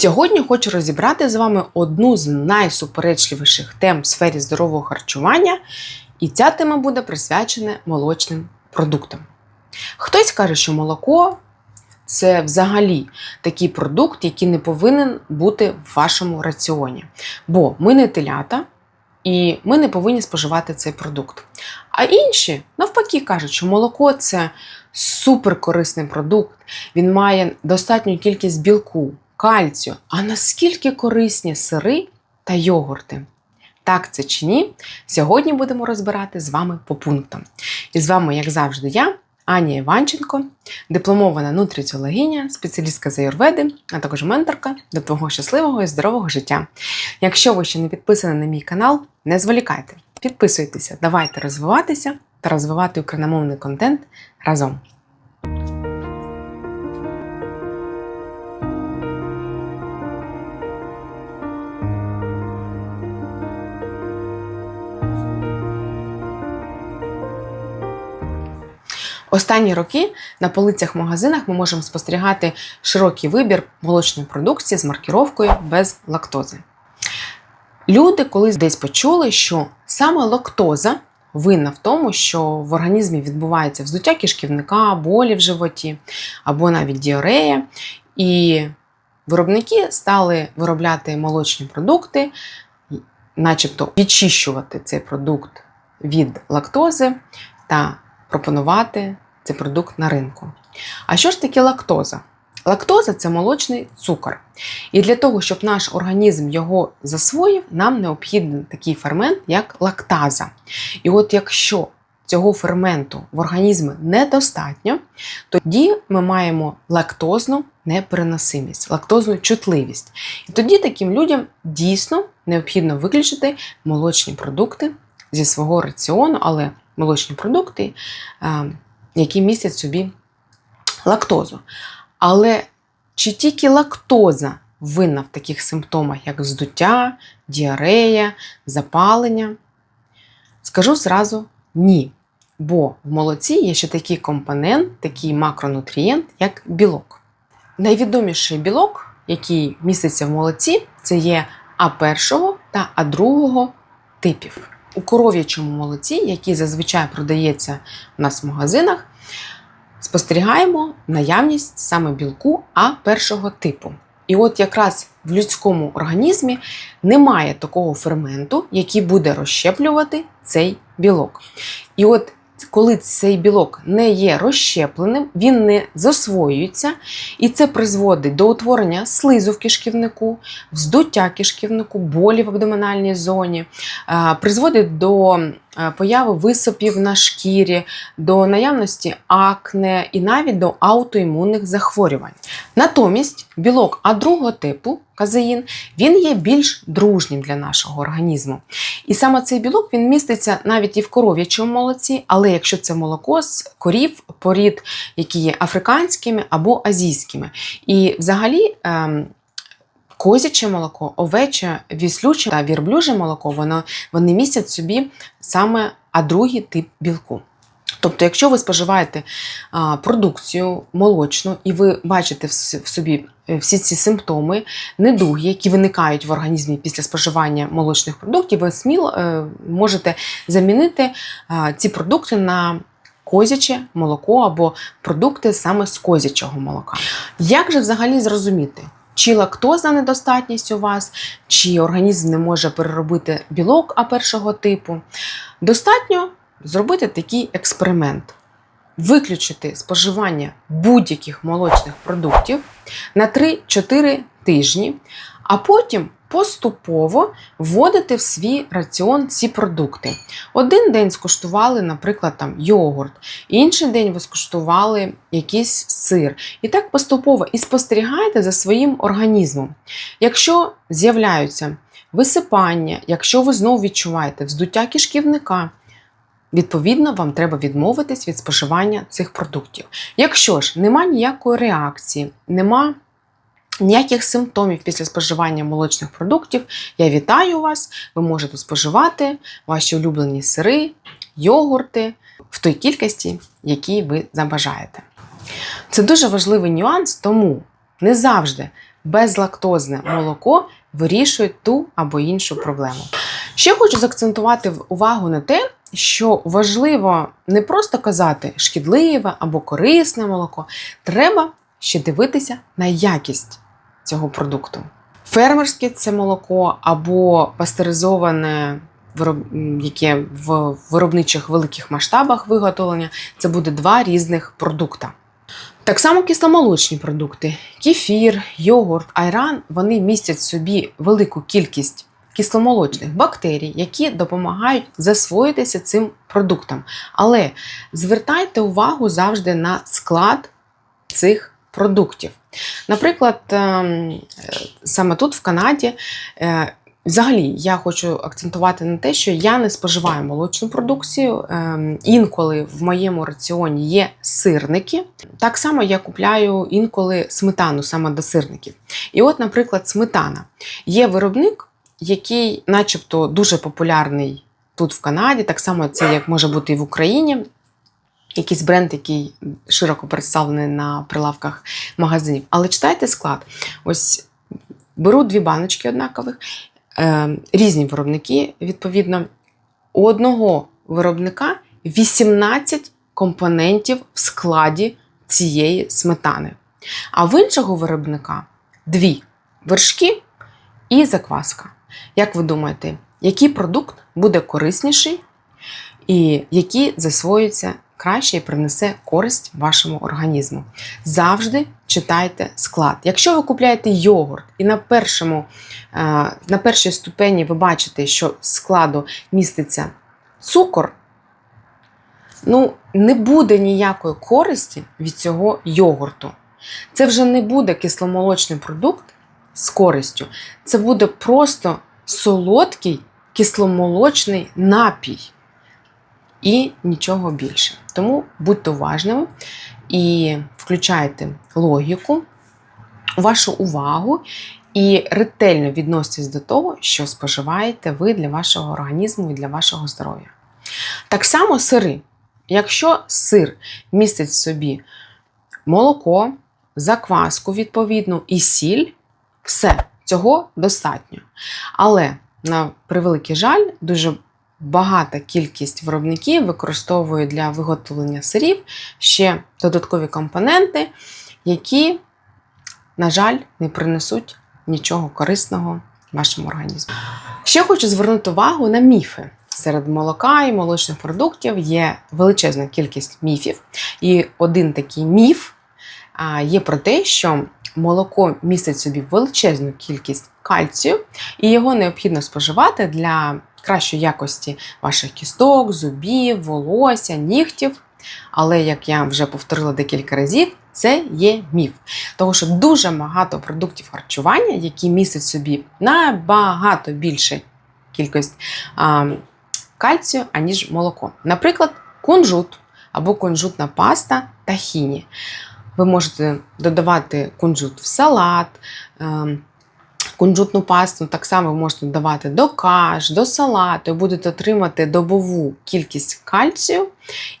Сьогодні хочу розібрати з вами одну з найсуперечливіших тем в сфері здорового харчування, і ця тема буде присвячена молочним продуктам. Хтось каже, що молоко це взагалі такий продукт, який не повинен бути в вашому раціоні. Бо ми не телята, і ми не повинні споживати цей продукт. А інші, навпаки, кажуть, що молоко це суперкорисний продукт, він має достатню кількість білку, кальцію. А наскільки корисні сири та йогурти? Так це чи ні? Сьогодні будемо розбирати з вами по пунктам. І з вами, як завжди, я, Аня Іванченко, дипломована нутриціологиня, спеціалістка з аюрведи, а також менторка до твого щасливого і здорового життя. Якщо ви ще не підписані на мій канал, не зволікайте, підписуйтеся, давайте розвиватися та розвивати україномовний контент разом. Останні роки на полицях магазинах ми можемо спостерігати широкий вибір молочної продукції з маркіровкою без лактози. Люди колись десь почули, що саме лактоза винна в тому, що в організмі відбувається вздуття кишківника, болі в животі або навіть діарея. І виробники стали виробляти молочні продукти, начебто відчищувати цей продукт від лактози та пропонувати цей продукт на ринку. А що ж таке лактоза? Лактоза це молочний цукор. І для того, щоб наш організм його засвоїв, нам необхідний такий фермент, як лактаза. І от якщо цього ферменту в організмі недостатньо, тоді ми маємо лактозну непереносимість, лактозну чутливість. І тоді таким людям дійсно необхідно виключити молочні продукти зі свого раціону, але молочні продукти, які містять собі лактозу. Але чи тільки лактоза винна в таких симптомах, як здуття, діарея, запалення? Скажу зразу ні. Бо в молоці є ще такий компонент, такий макронутрієнт, як білок. Найвідоміший білок, який міститься в молоці, це є А1 та А2 типів. У коров'ячому молоці, який зазвичай продається у нас в магазинах, спостерігаємо наявність саме білку А першого типу. І от якраз в людському організмі немає такого ферменту, який буде розщеплювати цей білок. І от коли цей білок не є розщепленим, він не засвоюється, і це призводить до утворення слизу в кишківнику, вздуття кишківнику, болі в абдомінальній зоні, призводить до появи висипів на шкірі, до наявності акне і навіть до аутоімунних захворювань. Натомість білок А другого типу казеїн, він є більш дружнім для нашого організму. І саме цей білок він міститься навіть і в коров'ячому молоці, але якщо це молоко з корів, порід, які є африканськими або азійськими. І взагалі. Козяче молоко, овече, віслюче та вірблюже молоко, воно, вони містять собі саме а другий тип білку. Тобто, якщо ви споживаєте а, продукцію молочну і ви бачите в собі е, всі ці симптоми, недуги, які виникають в організмі після споживання молочних продуктів, ви сміло е, можете замінити а, ці продукти на козяче молоко або продукти саме з козячого молока. Як же взагалі зрозуміти? Чи лактозна недостатність у вас, чи організм не може переробити білок А першого типу. Достатньо зробити такий експеримент. Виключити споживання будь-яких молочних продуктів на 3-4 тижні, а потім поступово вводити в свій раціон ці продукти. Один день скуштували, наприклад, там йогурт, інший день ви скуштували якийсь сир. І так поступово і спостерігайте за своїм організмом. Якщо з'являються висипання, якщо ви знову відчуваєте вздуття кишківника, Відповідно, вам треба відмовитись від споживання цих продуктів. Якщо ж нема ніякої реакції, нема ніяких симптомів після споживання молочних продуктів, я вітаю вас! Ви можете споживати ваші улюблені сири, йогурти в той кількості, які ви забажаєте. Це дуже важливий нюанс, тому не завжди безлактозне молоко вирішують ту або іншу проблему. Ще хочу заакцентувати увагу на те, що важливо не просто казати шкідливе або корисне молоко, треба ще дивитися на якість цього продукту. Фермерське це молоко або пастеризоване, яке в виробничих великих масштабах виготовлення, це буде два різних продукта. Так само кисломолочні продукти: кефір, йогурт, айран вони містять в собі велику кількість кисломолочних бактерій, які допомагають засвоїтися цим продуктам. Але звертайте увагу завжди на склад цих продуктів. Наприклад, ем, саме тут, в Канаді, е, Взагалі, я хочу акцентувати на те, що я не споживаю молочну продукцію. Ем, Інколи в моєму раціоні є сирники. Так само я купляю інколи сметану саме до сирників. І от, наприклад, сметана. Є виробник, який, начебто, дуже популярний тут в Канаді, так само це як може бути і в Україні. Якийсь бренд, який широко представлений на прилавках магазинів. Але читайте склад. Ось беру дві баночки однакових, е, різні виробники, відповідно, у одного виробника 18 компонентів в складі цієї сметани. А в іншого виробника дві вершки і закваска. Як ви думаєте, який продукт буде корисніший і який засвоюється краще і принесе користь вашому організму? Завжди читайте склад. Якщо ви купляєте йогурт і на першому, е, на першій ступені ви бачите, що з складу міститься цукор, ну, не буде ніякої користі від цього йогурту. Це вже не буде кисломолочний продукт з користю. Це буде просто солодкий кисломолочний напій. І нічого більше. Тому будьте уважними і включайте логіку, вашу увагу і ретельно відноситесь до того, що споживаєте ви для вашого організму і для вашого здоров'я. Так само сири. Якщо сир містить в собі молоко, закваску, відповідну, і сіль, все, цього достатньо. Але, на превеликий жаль, дуже багата кількість виробників використовує для виготовлення сирів ще додаткові компоненти, які, на жаль, не принесуть нічого корисного вашому організму. Ще хочу звернути увагу на міфи. Серед молока і молочних продуктів є величезна кількість міфів. І один такий міф є про те, що молоко містить собі величезну кількість кальцію, і його необхідно споживати для кращої якості ваших кісток, зубів, волосся, нігтів. Але, як я вже повторила декілька разів, це є міф. Тому що дуже багато продуктів харчування, які містять собі набагато більше кількість а, кальцію, аніж молоко. Наприклад, кунжут або кунжутна паста тахіні. Ви можете додавати кунжут в салат. Кунжутну пасту так само ви можете додавати до каш, до салату, і будете отримати добову кількість кальцію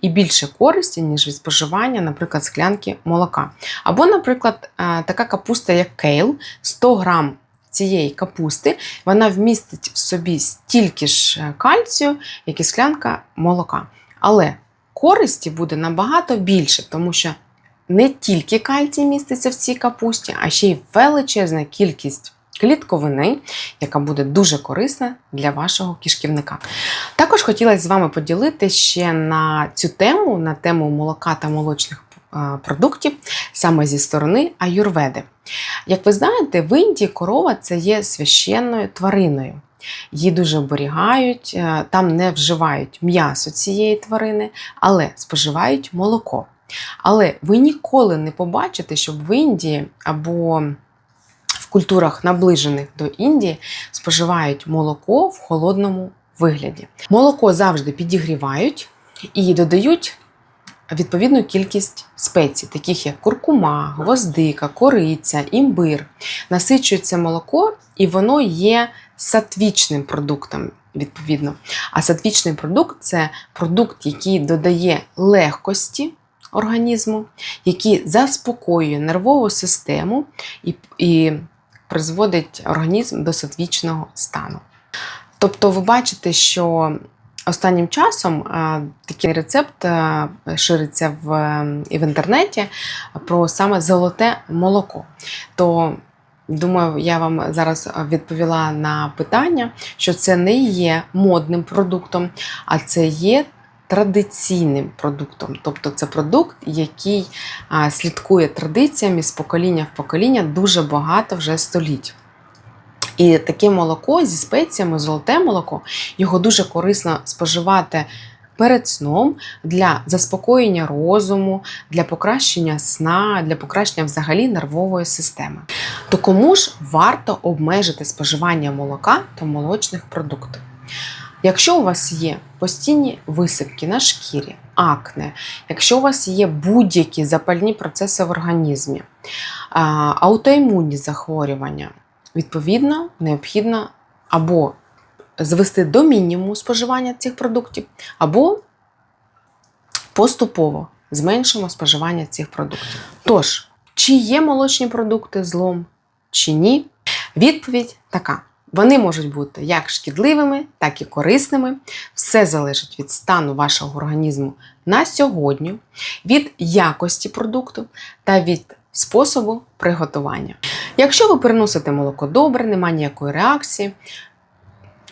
і більше користі, ніж від споживання, наприклад, склянки молока. Або, наприклад, е, така капуста, як кейл, 100 грам цієї капусти, вона вмістить в собі стільки ж е, кальцію, як і склянка молока. Але користі буде набагато більше, тому що не тільки кальцій міститься в цій капусті, а ще й величезна кількість клітковини, яка буде дуже корисна для вашого кишківника. Також хотілося з вами поділитися ще на цю тему, на тему молока та молочних продуктів, саме зі сторони аюрведи. Як ви знаєте, в Індії корова це є священною твариною. Її дуже оберігають, е, там не вживають м'ясо цієї тварини, але споживають молоко. Але ви ніколи не побачите, щоб в Індії або в культурах, наближених до Індії, споживають молоко в холодному вигляді. Молоко завжди підігрівають і додають відповідну кількість спецій, таких як куркума, гвоздика, кориця, імбир. Насичується молоко, і воно є сатвічним продуктом. Відповідно, а сатвічний продукт це продукт, який додає легкості організму, який заспокоює нервову систему і, і призводить організм до сатвічного стану. Тобто, ви бачите, що останнім часом е, такий рецепт е, шириться в, і в інтернеті про саме золоте молоко. То Думаю, я вам зараз відповіла на питання, що це не є модним продуктом, а це є традиційним продуктом. Тобто це продукт, який слідкує традиціями з покоління в покоління дуже багато вже століть. І таке молоко зі спеціями, золоте молоко, його дуже корисно споживати перед сном для заспокоєння розуму, для покращення сна, для покращення взагалі нервової системи. То кому ж варто обмежити споживання молока та молочних продуктів? Якщо у вас є постійні висипки на шкірі, акне, якщо у вас є будь-які запальні процеси в організмі, аутоімунні захворювання, відповідно, необхідно або звести до мінімуму споживання цих продуктів, або поступово зменшимо споживання цих продуктів. Тож, чи є молочні продукти злом, чи ні? Відповідь така: вони можуть бути як шкідливими, так і корисними. Все залежить від стану вашого організму на сьогодні, від якості продукту та від способу приготування. Якщо ви переносите молоко добре, немає ніякої реакції,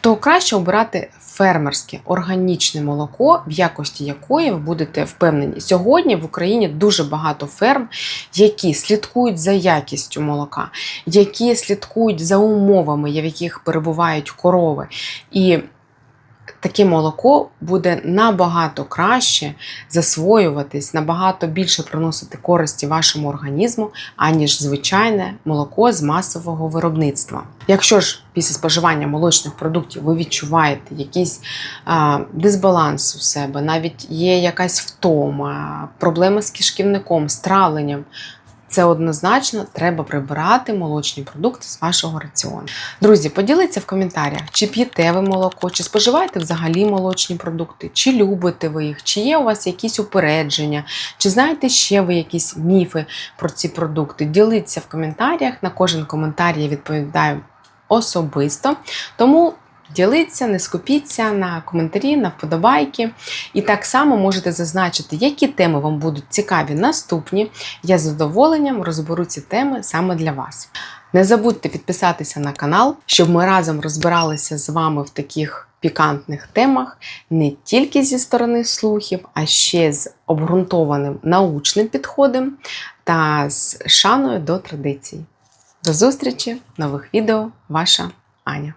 то краще обирати фермерське органічне молоко, в якості якої ви будете впевнені. Сьогодні в Україні дуже багато ферм, які слідкують за якістю молока, які слідкують за умовами, в яких перебувають корови. І таке молоко буде набагато краще засвоюватись, набагато більше приносити користі вашому організму, аніж звичайне молоко з масового виробництва. Якщо ж після споживання молочних продуктів ви відчуваєте якийсь а, дисбаланс у себе, навіть є якась втома, проблеми з кишківником, з травленням, це однозначно треба прибирати молочні продукти з вашого раціону. Друзі, поділіться в коментарях, чи п'єте ви молоко, чи споживаєте взагалі молочні продукти, чи любите ви їх, чи є у вас якісь упередження, чи знаєте ще ви якісь міфи про ці продукти. Діліться в коментарях. На кожен коментар я відповідаю особисто. Тому Діліться, не скупіться на коментарі, на вподобайки. І так само можете зазначити, які теми вам будуть цікаві наступні. Я з задоволенням розберу ці теми саме для вас. Не забудьте підписатися на канал, щоб ми разом розбиралися з вами в таких пікантних темах не тільки зі сторони слухів, а ще з обґрунтованим научним підходом та з шаною до традицій. До зустрічі в нових відео, ваша Аня.